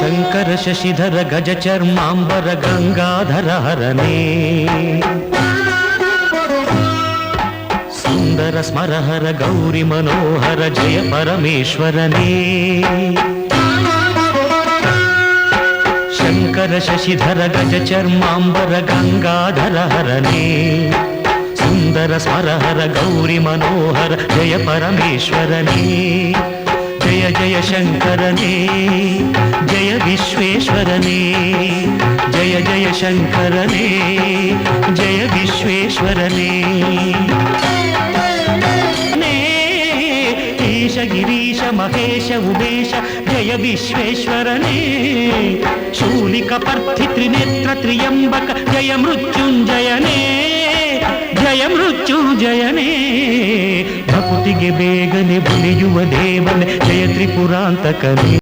శంకర శశిధర గజ చర్మాంబర గంగాధర హరణే. సుందర స్మరహర గౌరీ మనోహర జయ పరమేశ్వరనే. శంకర శశిధర గజ చర్మాంబర గంగాధర హరణే. సుందర స్మరహర గౌరీ మనోహర జయ పరమేశ్వరనే. జయ శంకరనే జయ విశ్వేశ్వరనే జయ జయ శంకరనే జయ విశ్వేశ్వరనే. ఈశ గిరీశ మహేశ ఉమేశ జయ విశ్వేశ్వరనే. శూలిక పర్థి త్రియంబక జయ మృత్యుంజయనే జయ మృత్యుంజయనే. ಜಯ ಮೃತ್ಯುಂಜಯನೇ ಭಕುತಿಗೆ ಬೇಗನೆ ಬುಲಿಯುವ ದೇವನೇ ಜಯ ತ್ರಿಪುರಾಂತಕನೇ